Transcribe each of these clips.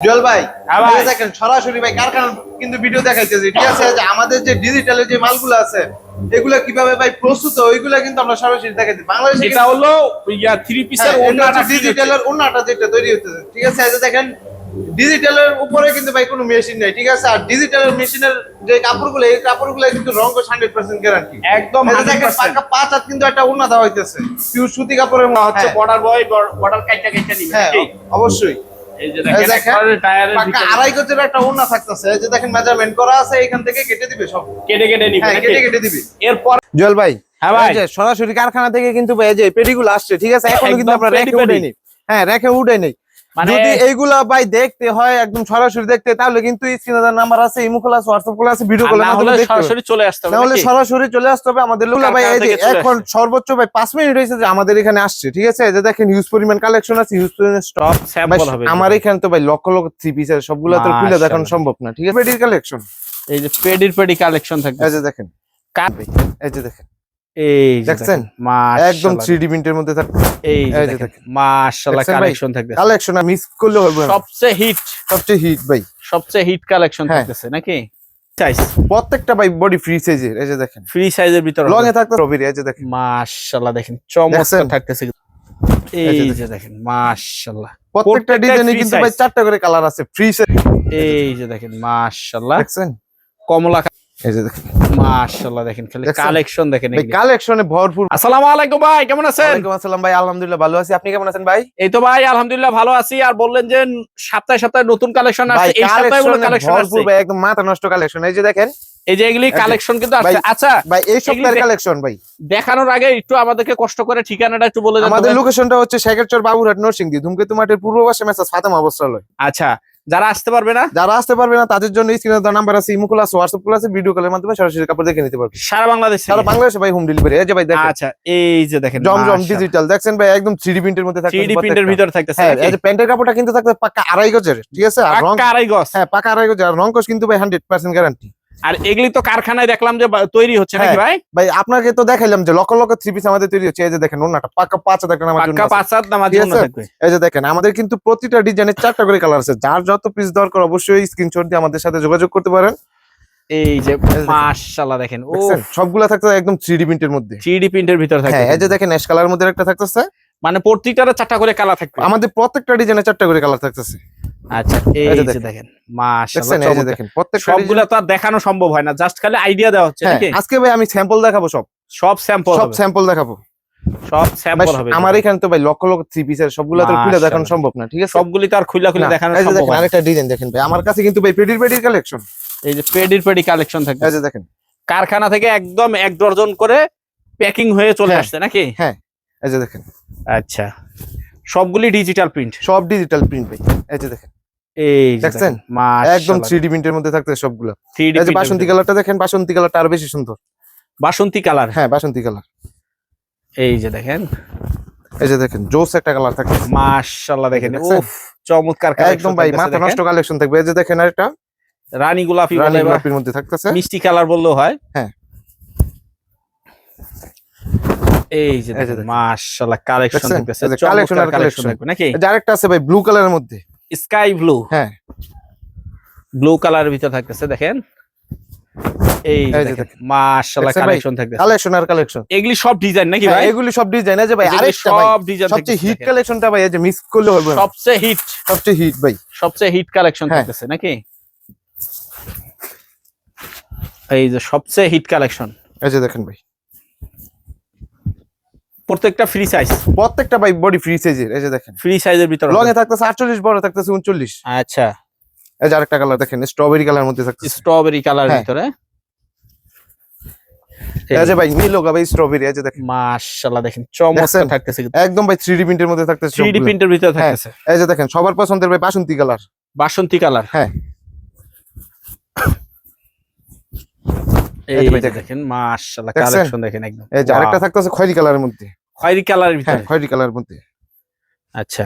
জল ভাই হ্যাঁ দেখেন সরাসরি ভাই কারখানা কিন্তু ভিডিও দেখাইতেছি। ঠিক আছে আমাদের যে ডিজিটালের যে মালগুলো আছে এগুলা কীভাবে ভাই প্রস্তুত ওইগুলা কিন্তু আমরা সরাসরি দেখাইছি বাংলাদেশে এটা হলো ইয়া থ্রি পিসের ওন্নাটা ডিজিটালের ওন্নাটা যেটা তৈরি হতেছে ঠিক আছে এই যে দেখেন ডিজিটালের উপরে কিন্তু ভাই কোনো মেশিন নেই ঠিক আছে? আর ডিজিটালের মেশিনের যে কাপড়গুলো এই কাপড়গুলো কিন্তু রং হান্ড্রেড পার্সেন্ট গ্যারান্টি একদম 100% পাকা পাঁচ হাত কিন্তু একটা দেওয়া হইতেছে। পিওর সুতি কাপড়ের মধ্যে হচ্ছে হচ্ছে বর্ডার বয় বর্ডার কাইটা কাইটা নিবে। হ্যাঁ অবশ্যই। আড়াই গজের একটা থাকতেছে। যে দেখেন মেজারমেন্ট করা আছে এখান থেকে কেটে দিবে সব। কেটে কেটে নিবে হ্যাঁ কেটে কেটে দিবে। এরপর জল ভাই হ্যাঁ ভাই। সরাসরি কারখানা থেকে কিন্তু এই যে পেডিগুলো আসছে ঠিক আছে? এখনও কিন্তু আমরা রেখে উঠেনি হ্যাঁ রেখে উঠে নেই। মানে- যদি এইগুলা ভাই দেখতে হয় একদম সরাসরি দেখতে তাহলে কিন্তু স্ক্রিনে নাম্বার আছে ইমো খোলা আছে হোয়াটসঅ্যাপ খোলা আছে ভিডিও হলে দেখতে সরাসরি চলে আসতে হবে তাহলে সরাসরি চলে আসতে হবে আমাদের লোক ভাই এই এখন সর্বোচ্চ ভাই পাঁচ মিনিট হয়েছে যে আমাদের এখানে আসছে ঠিক আছে? এই যে দেখেন হিউজ পরিমাণ কালেকশন আছে হিউজ পরিমাণ স্টক স্যাম্পল হবে আমার এখানে তো ভাই লক্ষ লক্ষ থ্রি পিসের সবগুলো তো খুলে। দেখানো সম্ভব না ঠিক আছে? পেডির কালেকশন এই যে পেডির পেডি কালেকশন থাকবে এই যে দেখেন। এই যে দেখেন। এই দেখছেন? একদম থ্রি প্রিন্টের মধ্যে থাকবে এই যে এই যে দেখেন দেখেন। মাশাআল্লাহ কালেকশন থাকবে কালেকশন মিস করলে হবে সবচেয়ে হিট সবচেয়ে হিট ভাই। সবচেয়ে হিট কালেকশন। থাকতেছে নাকি? সাইজ প্রত্যেকটা ভাই বডি ফ্রি সাইজের এই যে দেখেন। ফ্রি সাইজের ভিতরে লং এ থাকতে রবির এই যে দেখেন। মাশাআল্লাহ দেখেন চমৎকার থাকতেছে। এই যে যে দেখেন মাশাআল্লাহ। প্রত্যেকটা ডিজাইনে কিন্তু ভাই চারটা করে কালার আছে ফ্রি সাইজ এই যে দেখেন মাশাআল্লাহ। দেখছেন? কমলা এই যে মাশাআল্লাহ দেখেন খালি কালেকশন দেখেন ভাই কালেকশনে ভরপুর। আসসালামু আলাইকুম ভাই কেমন আছেন? ওয়ালাইকুম আসসালাম ভাই আলহামদুলিল্লাহ ভালো আছি। আপনি কেমন আছেন ভাই? এই তো ভাই আলহামদুলিল্লাহ ভালো আছি। আর বললেন যে সপ্তাহে সপ্তাহে নতুন কালেকশন আসছে। এই সপ্তাহে বলে কালেকশন ভরপুর ভাই একদম মাথা নষ্ট কালেকশন এই যে দেখেন। এই যে এগুলি কালেকশন কিন্তু আচ্ছা ভাই এই সপ্তাহের কালেকশন ভাই। দেখানোর আগে একটু আমাদেরকে কষ্ট করে ঠিকানাটা একটু বলে দেন। আমাদের লোকেশনটা হচ্ছে শেখেরচর বাবুরহাট নরসিংদী। ধূমকেতু মাঠের পূর্ব পাশে মেসা ফাতেমা বস্ত্রালয় আচ্ছা যারা আসতে পারবে না যারা আসতে পারবে না তাদের জন্য স্ক্রিনে দেওয়া নাম্বার আছে ইমো আছে হোয়াটসঅ্যাপ কল আছে ভিডিও কলের মাধ্যমে সরাসরি কাপড় দেখে নিতে পারবে। সারা বাংলাদেশ সারা বাংলাদেশে ভাই হোম ডেলিভারি এই যে ভাই দেখেন। আচ্ছা এই যে দেখেন জমজম ডিজিটাল দেখছেন ভাই একদম 3D প্রিন্টের মধ্যে থাকছে 3D প্রিন্টের ভিতরে থাকতেছে হ্যাঁ? এই যে প্যান্টের কাপড়টা কিন্তু থাকে পাকা আড়াই গজের ঠিক আছে? আর রং পাকা আড়াই গজ। হ্যাঁ পাকা আড়াই গজ আর রং কস কিন্তু ভাই হান্ড্রেড পার্সেন্ট গ্যারান্টি আর এগুলি তো কারখানায় দেখলাম যে তৈরি হচ্ছে নাকি হ্যাঁ, ভাই? ভাই আপনাকে তো দেখাইলাম যে লক্ষ লক্ষ থ্রি পিস আমাদের তৈরি হচ্ছে। এই যে দেখেন ওনাটা পাক্কা পাঁচ জন্য পাক্কা আছে। পাঁচ জন্য থাকবে। এই যে দেখেন আমাদের কিন্তু প্রতিটা ডিজাইনের চারটা করে কালার আছে। যার যত পিস দরকার অবশ্যই স্ক্রিনশট দিয়ে আমাদের সাথে যোগাযোগ করতে পারেন। এই যে। মাশাআল্লাহ দেখেন ও সবগুলা থাকছে একদম থ্রি ডি প্রিন্টের মধ্যে। থ্রি প্রিন্টের ভিতরে হ্যাঁ এই যে দেখেন অ্যাশ কালারের মধ্যে একটা থাকতেছে। মানে প্রত্যেকটার চারটা করে কালার থাকবে। আমাদের প্রত্যেকটা ডিজাইনে চারটা করে কালার থাকতেছে। আচ্ছা এই যে দেখেন। মাশাআল্লাহ। দেখেন সবগুলা তো আর দেখানো সম্ভব হয় না জাস্ট খালি আইডিয়া দেওয়া হচ্ছে হ্যাঁ নাকি? আজকে ভাই আমি স্যাম্পল দেখাবো সব। সব স্যাম্পল সব স্যাম্পল দেখাবো। সব স্যাম্পল হবে। আমার এখানে তো ভাই লক্ষ লক্ষ থ্রি পিসের সবগুলো তো খুলে দেখানো সম্ভব না ঠিক আছে? সবগুলি তো আর খুলে খুলে না, দেখানো যে সম্ভব দেখেন না। আরেকটা ডিজাইন দেখেন ভাই। আমার কাছে কিন্তু ভাই পেডির পেডির কালেকশন এই যে পেডির পেডি কালেকশন এই যে দেখেন। কারখানা থেকে একদম এক ডজন করে প্যাকিং হয়ে চলে হ্যাঁ। আসছে নাকি? এই যে দেখেন। আচ্ছা। সবগুলি ডিজিটাল প্রিন্ট সব ডিজিটাল প্রিন্ট ভাই। এই যে দেখেন। এই দেখছেন? একদম থ্রি ডি প্রিন্টের মধ্যে থাকছে সবগুলো। 3D এই যে বাসন্তী কালারটা দেখেন বাসন্তী কালারটা আরও বেশি সুন্দর। বাসন্তী কালার হ্যাঁ বাসন্তী কালার এই যে দেখেন। এই যে দেখেন জোস একটা কালার থাকবে মাশাআল্লাহ দেখেন। উফ চমৎকার একদম ভাই মাথা নষ্ট কালেকশন থাকবে। এই যে দেখেন আরেকটা। রানী গোলাপি গোলাপির মধ্যে থাকতেছে। মিষ্টি কালার বললেও হয়। হ্যাঁ। এই যে। মাশাআল্লাহ কালেকশন collection চমৎকার আর কালেকশন নাকি আরেকটা আছে ভাই ব্লু কালারের মধ্যে স্কাই ব্লু হ্যাঁ ব্লু কালারের ভিতর থাকতেছে দেখেন এই মাশাআল্লাহ কালেকশন থাকতেছে কালেকশন আর কালেকশন এগুলি সব ডিজাইন নাকি ভাই এগুলি সব ডিজাইন আছে ভাই আরেকটা সব ডিজাইন সবচেয়ে হিট কালেকশনটা ভাই এই যে মিস করলে হবে সবচেয়ে হিট সবচেয়ে হিট ভাই সবচেয়ে হিট কালেকশন হ্যাঁ। থাকতেছে নাকি এই যে সবচেয়ে হিট কালেকশন এই যে দেখেন ভাই প্রত্যেকটা ফ্রি সাইজ প্রত্যেকটা ভাই বডি ফ্রি সাইজের এই যে দেখেন। ফ্রি সাইজের ভিতরে লং এ থাকতেছে আটচল্লিশ বড় থাকতেছে উনচল্লিশ। আচ্ছা। এই যে আরেকটা কালার দেখেন স্ট্রবেরি কালার মধ্যে থাকতেছে। স্ট্রবেরি কালার হ্যাঁ। ভিতরে। এই যে ভাই নীল ভাই স্ট্রবেরি এই যে দেখেন। মাশাআল্লাহ দেখেন চমৎকার থাকতেছে একদম ভাই থ্রি ডি প্রিন্টের মধ্যে থাকতেছে থ্রি ডি সবগুলো। প্রিন্টের ভিতরে হ্যাঁ। থাকতেছে। এই যে দেখেন সবার পছন্দের ভাই বাসন্তী কালার বাসন্তী কালার হ্যাঁ। এই। দেখেন। মাশাআল্লাহ কালেকশন দেখেন একদম। এই যে আরেকটা থাকতেছে খয়েরি কালারের মধ্যে। খয়েরি কালার ভিতরে? হ্যাঁ, খয়েরি কালার মধ্যে। আচ্ছা।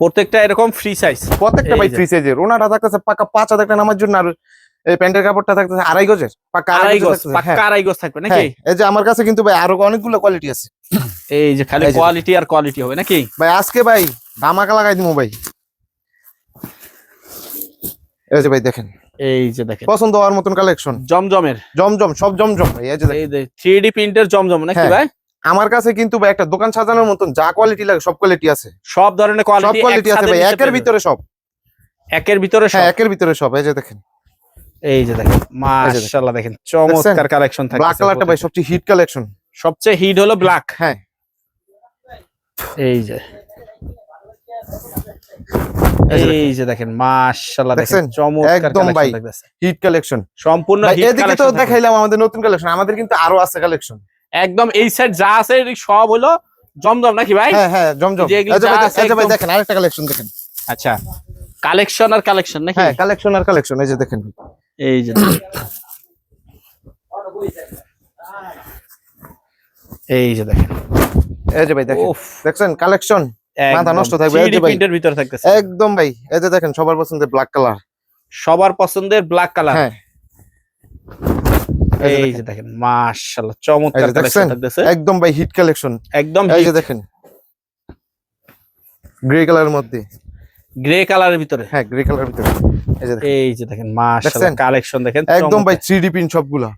প্রত্যেকটা এরকম ফ্রি সাইজ প্রত্যেকটা ভাই ফ্রি সাইজের ওনাটা থাকতেছে পাকা পাঁচ হাজার টাকা নামার জন্য আর এই প্যান্টের কাপড়টা থাকতেছে আড়াই গজের। পাকা আড়াই গজ পাকা হ্যাঁ। আড়াই গজ থাকবে নাকি? হ্যাঁ, এই যে আমার কাছে কিন্তু ভাই আরও অনেকগুলো কোয়ালিটি আছে। এই যে খালি কোয়ালিটি আর কোয়ালিটি হবে নাকি? ভাই আজকে ভাই ধামাকা লাগাই দিমু ভাই। এই যে ভাই দেখেন। এই যে দেখেন। পছন্দ হওয়ার মতন কালেকশন জমজমের। জমজম সব জমজম এই যে দেখেন। এই যে প্রিন্টের জমজম নাকি হ্যাঁ, ভাই? আমার কাছে কিন্তু ভাই একটা দোকান সাজানোর মতন যা কোয়ালিটি লাগে সব কোয়ালিটি আছে। সব ধরনের সব কোয়ালিটি কোয়ালিটি আছে ভাই একের ভিতরে সব। একের ভিতরে হ্যাঁ সব একের ভিতরে সব এই যে দেখেন। এই যে দেখেন মাশাআল্লাহ দেখেন চমৎকার কালেকশন থাকে ব্ল্যাক কালারটা ভাই সবচেয়ে হিট কালেকশন সবচেয়ে হিট হলো ব্ল্যাক হ্যাঁ। এই যে। এই যে দেখেন। মাশাআল্লাহ দেখেন চমৎকার একদম ভাই। হিট কালেকশন সম্পূর্ণ এদিকে তো দেখাইলাম আমাদের নতুন কালেকশন আমাদের কিন্তু আরও আছে কালেকশন একদম এই সাইড যা আছে সব হলো জমজম নাকি ভাই? হ্যাঁ হ্যাঁ জমজম। যে ভাই দেখেন আরেকটা কালেকশন দেখেন। আচ্ছা কালেকশন আর কালেকশন নাকি? হ্যাঁ কালেকশন আর কালেকশন এই যে দেখেন এই যে এই যে দেখেন। এই যে ভাই দেখেন দেখছেন কালেকশন মাথা নষ্ট থাকবে, এই প্রিন্টের ভিতরে থাকতেছে। একদম ভাই এই যে দেখেন সবার পছন্দের ব্ল্যাক কালার সবার পছন্দের ব্ল্যাক কালার হ্যাঁ। এই যে দেখেন। মাশাআল্লাহ চমৎকার কালেকশন? থাকতেছে। একদম ভাই হিট কালেকশন একদম এই যে দেখেন। গ্রে কালারের মধ্যে। গ্রে কালারের ভিতরে? হ্যাঁ গ্রে কালারের ভিতরে। এই যে দেখেন। এই যে দেখেন মাশাআল্লাহ কালেকশন দেখেন একদম ভাই চমৎকার। থ্রি ডি প্রিন্ট সবগুলা।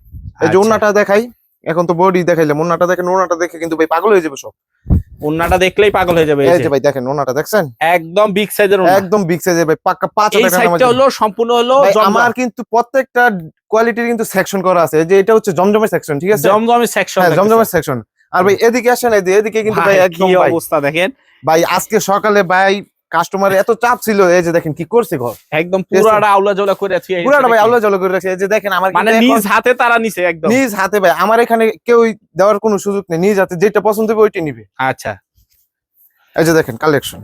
এই যে আচ্ছা। ওন্নাটা দেখাই এখন তো বডি দেখাইলাম ওন্নাটা দেখেন ওন্নাটা দেখে কিন্তু ভাই পাগল হয়ে যাবে সব। ওন্নাটা দেখলেই পাগল হয়ে যাবে এই যে। ভাই দেখেন ওন্নাটা দেখছেন? একদম বিগ সাইজের ওন্না। একদম বিগ সাইজের ভাই পাকা পাঁচ এই সাইজটা হলো সম্পূর্ণ হলো আমার কিন্তু প্রত্যেকটা কোয়ালিটির কিন্তু সেকশন করা আছে। যে এটা হচ্ছে জমজমের সেকশন ঠিক আছে? জমজমের সেকশন হ্যাঁ জমজমের সেকশন আর ভাই এদিকে আসেন এদিকে কিন্তু ভাই একদম অবস্থা দেখেন। ভাই আজকে সকালে ভাই কাস্টমার এত চাপ ছিল এই যে দেখেন কি করছে ঘর? একদম পুরাটা আউলা জলা করে আছে পুরাটা ভাই। আলো জলো করে রাখছে। এই যে দেখেন আমার মানে নিজ হাতে তারা নিছে একদম। নিজ হাতে ভাই। আমার এখানে কেউ দেওয়ার কোনো সুযোগ নেই। নিজ হাতে যেটা পছন্দ হবে ওইটাই নিবে। আচ্ছা। এই যে দেখেন কালেকশন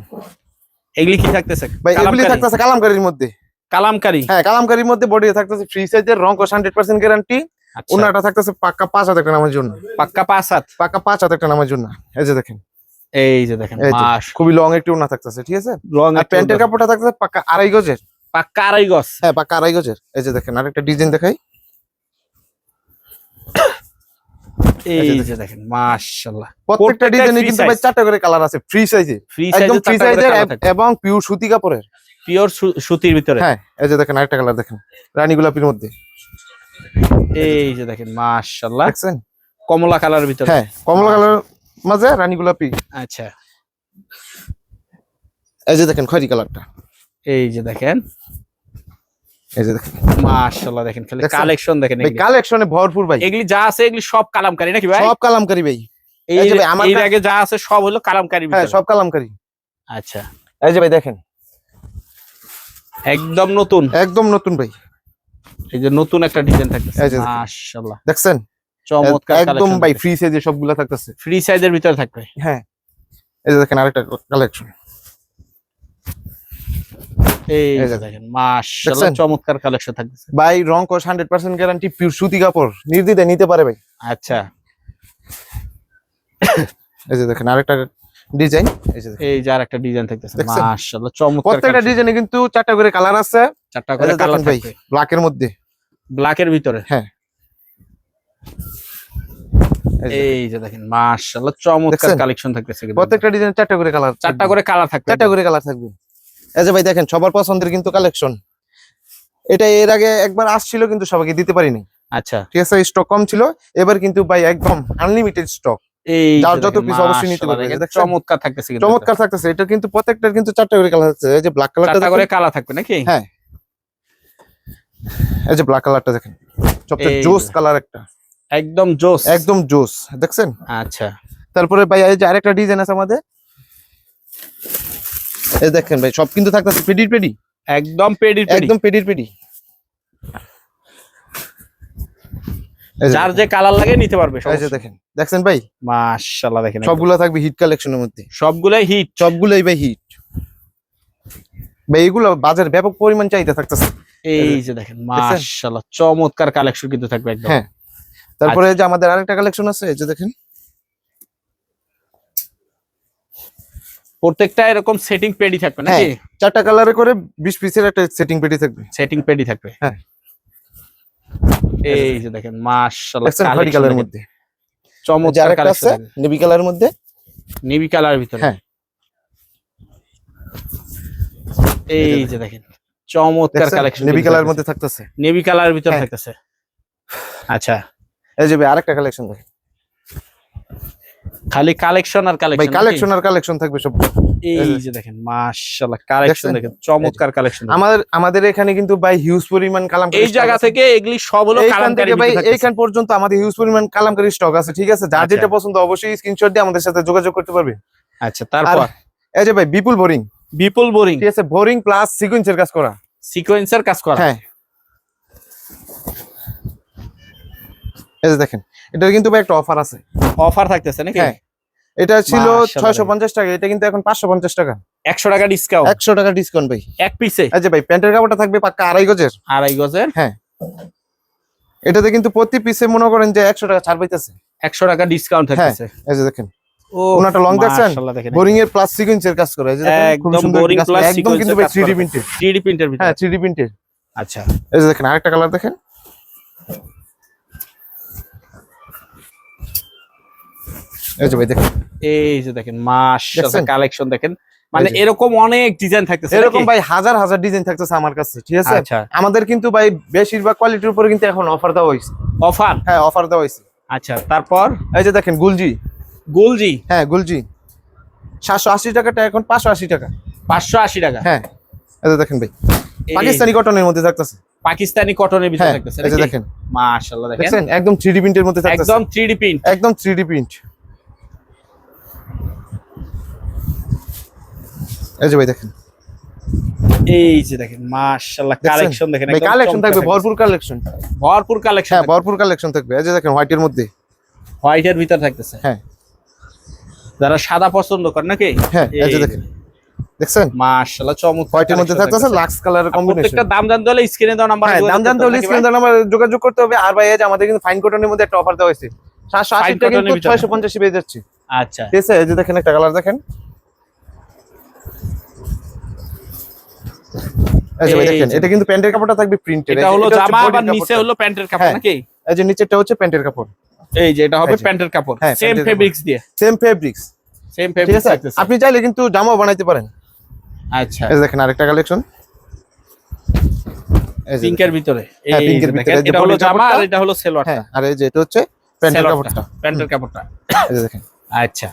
এগুলি কি থাকতেছে? ভাই এগুলি? থাকতেছে কালামকারীর মধ্যে। কালামকারী? হ্যাঁ কালামকারীর মধ্যে বডি থাকতেছে ফ্রি সাইজের রং হান্ড্রেড পার্সেন্ট গ্যারান্টি ওনাটা থাকতেছে পাক্কা পাঁচ হাজার টাকা নামের জন্য। পাক্কা পাঁচ হাত। পাক্কা পাঁচ হাজার টাকা নামের জন্য। এই যে দেখেন। এই যে দেখেন খুবই লং একটি ওনা থাকতেছে ঠিক আছে? আর প্যান্টের কাপড়টা থাকতেছে পাক্কা আড়াই গজের। পাক্কা আড়াই গজ। হ্যাঁ পাক্কা আড়াই গজের। এই যে দেখেন আরেকটা ডিজাইন দেখাই। এই যে দেখেন। মাশাআল্লাহ। প্রত্যেকটা ডিজাইনে কিন্তু ভাই চারটা করে কালার আছে ফ্রি সাইজে ফ্রি সাইজের এবং পিওর সুতি কাপড়ের। পিওর সুতির ভিতরে। হ্যাঁ এই যে দেখেন আরেকটা কালার দেখেন রানী গোলাপির মধ্যে। এই যে দেখেন মাশাআল্লাহ। দেখছেন? কমলা কালার ভিতরে। হ্যাঁ কমলা কালার মাঝে রানী গোলাপি। আচ্ছা। এই যে দেখেন খয়রি কালারটা। এই যে দেখেন। এই যে দেখেন। মাশাআল্লাহ দেখেন খালি কালেকশন দেখেন ভাই কালেকশনে ভরপুর ভাই। এগুলি যা আছে এগুলি সব কালামকারী নাকি ভাই? সব কালামকারী ভাই। এই এই যে ভাই, আমার আগে যা আছে সব হলো কালামকারী হ্যাঁ সব কালামকারী। আচ্ছা। এই যে ভাই দেখেন। একদম নতুন। একদম নতুন ভাই। এই যে নতুন একটা ডিজাইন মাশাআল্লাহ। দেখছেন? চমৎকার একদম ভাই ফ্রি সাইজে সবগুলা থাকতেছে। ফ্রি সাইজের ভিতরে থাকবে। হ্যাঁ। এই যে দেখেন আরেকটা কালেকশন এই দেখেন মাশাআল্লাহ চমৎকার কালেকশন থাকতেছে। ভাই রং হান্ড্রেড পার্সেন্ট গ্যারান্টি পিওর সুতি কাপড়। নির্দিদে নিতে পারে ভাই। আচ্ছা। এই যে দেখেন আরেকটা ডিজাইন এই যে এই যে আরেকটা ডিজাইন থাকতেছে মাশাআল্লাহ চমৎকার প্রত্যেকটা ডিজাইনে কিন্তু চারটা করে কালার আছে। চারটা করে কালার মধ্যে। ব্ল্যাকের ভিতরে? হ্যাঁ। এই যে এই যে দেখেন মাশাআল্লাহ চমৎকার কালেকশন থাকতেছে প্রত্যেকটা ডিজাইনে চারটা করে কালার চারটা করে কালার থাকবে। চারটা করে কালার থাকবে। এই যে ভাই দেখেন সবার পছন্দের কিন্তু কালেকশন এটা এর আগে একবার আসছিল কিন্তু সবাইকে দিতে পারিনি। আচ্ছা। ঠিক আছে স্টক কম ছিল। এবার কিন্তু ভাই একদম আনলিমিটেড স্টক এই যত দেখেন, পিস অবশ্যই নিতে পারবে। চমৎকার থাকতেছে চমৎকার থাকতেছে। এটা কিন্তু প্রত্যেকটার কিন্তু চারটা করে কালার এই যে ব্ল্যাক কালারটা করে থাকবে নাকি? হ্যাঁ। এই যে ব্ল্যাক কালারটা দেখেন। সবচেয়ে জোস কালার একটা। একদম জোস। একদম জোস দেখছেন? আচ্ছা। তারপরে ভাই এই যে আরেকটা ডিজাইন আছে আমাদের। এই দেখেন ভাই সব কিন্তু থাকতেছে পেডির পেডি? একদম পেডি পেডি। একদম পেডির পেডি। যার যে কালার লাগে নিতে পারবে দেখেন দেখছেন ভাই? মাশাআল্লাহ দেখেন। সবগুলো থাকবে হিট কালেকশনের মধ্যে। সবগুলাই হিট। সবগুলোই ভাই হিট। ভাই এগুলো বাজার ব্যাপক পরিমাণ চাহিদা থাকতেছে। এই যে দেখেন মাশাআল্লাহ চমৎকার কালেকশন কিন্তু থাকবে একদম। হ্যাঁ। তারপরে যে আমাদের আরেকটা কালেকশন আছে এই যে দেখেন। প্রত্যেকটা এরকম সেটিং পেডি থাকবে নাকি? হ্যাঁ। চারটা কালারে করে বিশ পিসের একটা সেটিং পেডি থাকবে। সেটিং পেডি থাকবে। হ্যাঁ। এই যে দেখেন মাশাআল্লাহ খয়রি কালারের মধ্যে। চমৎকার আরেকটা আছে কালেকশন নেভি কালারের মধ্যে। নেভি কালার ভিতরে। হ্যাঁ। এই যে দেখেন চমৎকার কালেকশন নেভি কালার মধ্যে থাকতেছে। নেভি কালারের ভিতর হ্যাঁ। থাকতেছে। আচ্ছা। এই যে ভাই আরেকটা কালেকশন দেখেন খালি কালেকশন আর ভাই কালেকশন কালেকশন আর কালেকশন থাকবে সব। এই যে দেখেন মাশাআল্লাহ কালেকশন দেখেন চমৎকার কালেকশন আমাদের আমাদের এখানে কিন্তু ভাই হিউজ পরিমাণ কালামকারী এই জায়গা থেকে এগুলি সব হলো কালামকারী ভাই এইখান পর্যন্ত আমাদের হিউজ পরিমাণ কালামকারী স্টক আছে ঠিক আছে? যার আচ্ছা। যেটা পছন্দ অবশ্যই স্ক্রিনশট দিয়ে আমাদের সাথে যোগাযোগ করতে পারবে। আচ্ছা তারপর? এই যে ভাই বিপুল বোরিং বিপুল বোরিং ঠিক আছে বোরিং প্লাস সিকোয়েন্সের কাজ করা। সিকোয়েন্সার কাজ করা। হ্যাঁ। এই যে দেখেন এটার কিন্তু ভাই একটা অফার আছে। অফার থাকতেছে নাকি? হ্যাঁ। এটা ছিল মাশাআল্লাহ। ছয়শো পঞ্চাশ টাকা এটা কিন্তু এখন পাঁচশো পঞ্চাশ টাকা। একশো টাকা ডিসকাউন্ট একশো টাকা ডিসকাউন্ট ভাই। এক পিসে এই যে ভাই প্যান্টের কাপড়টা থাকবে পাক্কা আড়াই গজের। আড়াই গজের? এটাতে কিন্তু প্রতি পিসে মনে করেন যে একশো টাকা ছাড় পাইতেছে। একশো টাকা ডিসকাউন্ট হ্যাঁ। থাকতেছে। এই যে দেখেন। ও ওনাটা long দেখছেন? বোরিং এর প্লাস সিকোয়েন্সের কাজ করা। এই যে একদম করা। plus একদম কিন্তু ভাই sequence এর থ্রি ডি করা। প্রিন্টেড 3D প্রিন্টের হ্যাঁ থ্রি ডি প্রিন্টেড আচ্ছা। এই যে দেখেন আরেকটা কালার দেখেন। এই যে ভাই দেখেন। এই যে দেখেন মাশাআল্লাহ কালেকশন দেখেন। মানে এরকম অনেক ডিজাইন থাকতেছে এরকম ভাই হাজার হাজার ডিজাইন থাকতেছে আমার কাছে ঠিক আছে? আচ্ছা। আমাদের কিন্তু ভাই বেশিরভাগ কোয়ালিটির উপরে কিন্তু এখন অফার দেওয়া হয়েছে। অফার হ্যাঁ অফার দেওয়া হয়েছে। আচ্ছা তারপর? এই যে দেখেন গুলজি গোলজি হ্যাঁ গুলজি সাতশো আশি টাকাটা এখন পাঁচশো আশি টাকা। পাঁচশো আশি টাকা? হ্যাঁ এই যে দেখেন ভাই। পাকিস্তানি কটনের মধ্যে থাকতেছে। পাকিস্তানি কটনের ভিতরে হ্যাঁ থাকতেছে এই যে? দেখেন। মাশাআল্লাহ দেখেন। একদম থ্রি ডি প্রিন্টের মধ্যে থাকতেছে। একদম 3D প্রিন্ট একদম থ্রি ডি প্রিন্ট এই যে ভাই দেখেন। এই যে দেখেন মাশাআল্লাহ কালেকশন দেখেন ভাই কালেকশন থাকবে থাকবে। ভরপুর কালেকশন ভরপুর কালেকশন হ্যাঁ ভরপুর কালেকশন থাকবে। এই যে দেখেন হোয়াইটের মধ্যে। হোয়াইটের ভিতর থাকতেছে। হ্যাঁ। যারা সাদা পছন্দ করে নাকি? হ্যাঁ এই যে দেখেন। দেখছেন? মাশাআল্লাহ চমৎকার হোয়াইটের মধ্যে থাকতেছে লাক্স কালারের কম্বিনেশন প্রত্যেকটা দাম জানতে হলে স্ক্রিনে দেওয়া নাম্বার হ্যাঁ দাম জানতে হলে স্ক্রিন নাম্বার যোগাযোগ করতে হবে। আর ভাই এই যে আমাদের কিন্তু ফাইন কটনের মধ্যে একটা অফার দেওয়া হয়েছে। সাতশো আশি Fine টাকা কিন্তু ভিতরে। ছয়শো পঞ্চাশে পেয়ে যাচ্ছি। আচ্ছা। ঠিক আছে এই যে দেখেন একটা কালার দেখেন। এই ভাই দেখেন এটা কিন্তু প্যান্টের কাপড়টা থাকবে প্রিন্টেড এটা হলো জামা আবার নিচে হলো প্যান্টের কাপড় হ্যাঁ। নাকি? এই যে নিচেরটা হচ্ছে প্যান্টের কাপড়। এই যে এটা হবে প্যান্টের কাপড়। হ্যাঁ, সেম ফেব্রিক্স দিয়ে। সেম ফেব্রিক্স সেম ফেব্রিক্স আপনি চাইলে কিন্তু জামাও বানাইতে পারেন। আচ্ছা। এই দেখেন আরেকটা কালেকশন পিঙ্কের ভিতরে। হ্যাঁ, এই পিঙ্কের ভিতরে। এটা হলো জামা আর এটা হলো সেলোয়ার হ্যাঁ আর এই যে এটা হচ্ছে প্যান্টের কাপড়টা। প্যান্টের কাপড়টা। এই দেখেন। আচ্ছা।